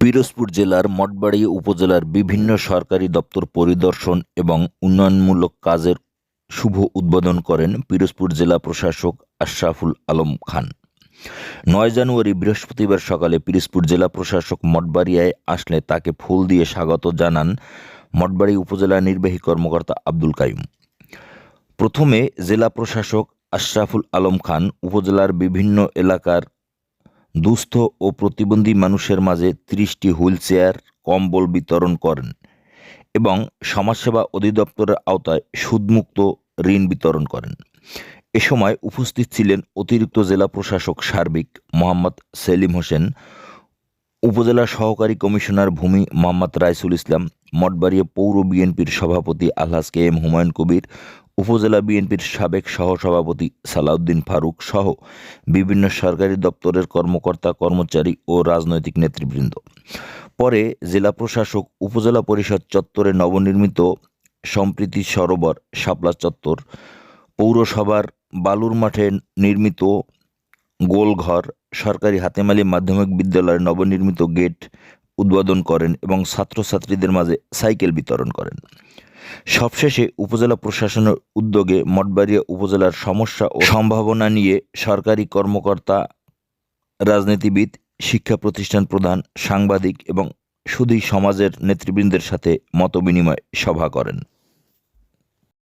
পিরোজপুর জেলার মঠবাড়ি উপজেলার বিভিন্ন সরকারি দপ্তর পরিদর্শন এবং উন্নয়নমূলক কাজের শুভ উদ্বোধন করেন পিরোজপুর জেলা প্রশাসক আশরাফুল আলম খান। নয় জানুয়ারি বৃহস্পতিবার সকালে পিরোজপুর জেলা প্রশাসক মঠবাড়িয়ায় আসলে তাকে ফুল দিয়ে স্বাগত জানান মঠবাড়ি উপজেলা নির্বাহী কর্মকর্তা আব্দুল কাইম। প্রথমে জেলা প্রশাসক আশরাফুল আলম খান উপজেলার বিভিন্ন এলাকার দুস্থ ও প্রতিবন্ধী মানুষের মাঝে ত্রিশটি হুইল চেয়ার কম্বল বিতরণ করেন এবং সমাজসেবা অধিদপ্তরের আওতায় সুদমুক্ত ঋণ বিতরণ করেন। এ সময় উপস্থিত ছিলেন অতিরিক্ত জেলা প্রশাসক সার্বিক মোহাম্মদ সেলিম হোসেন, উপজেলা সহকারী কমিশনার ভূমি মোহাম্মদ রাইসুল ইসলাম, মঠবাড়িয়া পৌর বিএনপির সভাপতি আলহাজ কে এম হুমায়ুন কবির উপজেলা বিএনপির সাবেক সহসভাপতি সালাউদ্দিন ফারুক সহ বিভিন্ন সরকারি দপ্তরের কর্মকর্তা, কর্মচারী ও রাজনৈতিক নেতৃবৃন্দ। পরে জেলা প্রশাসক, উপজেলা পরিষদ চত্বরে নবনির্মিত সম্প্রীতি সরোবর, শাপলা চত্বর, পৌরসভার বালুর মাঠে নির্মিত গোলঘর, সরকারি হাতেমালি মাধ্যমিক বিদ্যালয়ের নবনির্মিত গেট উদ্বোধন করেন এবং ছাত্রছাত্রীদের মাঝে সাইকেল বিতরণ করেন। সবশেষে উপজেলা প্রশাসনের উদ্যোগে মঠবাড়িয়া উপজেলার সমস্যা ও সম্ভাবনা নিয়ে সরকারি কর্মকর্তা, রাজনীতিবিদ, শিক্ষা প্রতিষ্ঠান প্রধান, সাংবাদিক এবং সুধী সমাজের নেতৃবৃন্দের সাথে মতবিনিময় সভা করেন।